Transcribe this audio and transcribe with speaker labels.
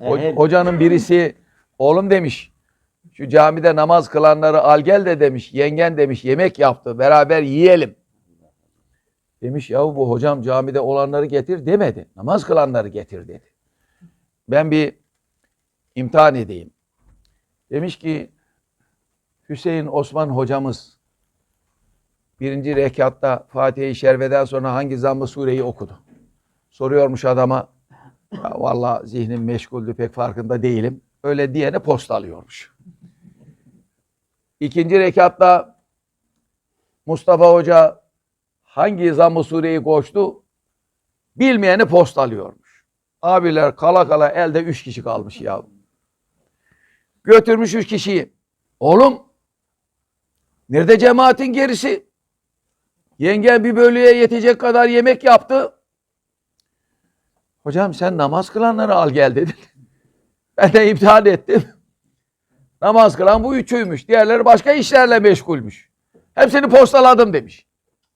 Speaker 1: Evet.
Speaker 2: hocanın birisi oğlum demiş. Şu camide namaz kılanları al gel de demiş. Yengen demiş yemek yaptı. Beraber yiyelim. Demiş ya bu hocam camide olanları getir demedi. Namaz kılanları getir dedi. Ben bir imtihan edeyim. Demiş ki Hüseyin Osman hocamız birinci rekatta Fatih-i Şerve'den sonra hangi zamm-ı sureyi okudu? Soruyormuş adama. Ya vallahi zihnim meşguldü pek farkında değilim. Öyle diyene posta alıyormuş. İkinci rekatta Mustafa Hoca hangi zamm-ı sureyi koştu? Bilmeyeni posta alıyormuş. Abiler kala kala elde üç kişi kalmış ya. Götürmüş üç kişiyi. Oğlum nerede cemaatin gerisi? Yengen bir bölüye yetecek kadar yemek yaptı. Hocam sen namaz kılanları al gel dedin. Ben de imtihan ettim. Namaz kılan bu üçüymüş. Diğerleri başka işlerle meşgulmüş. Hepsini postaladım demiş.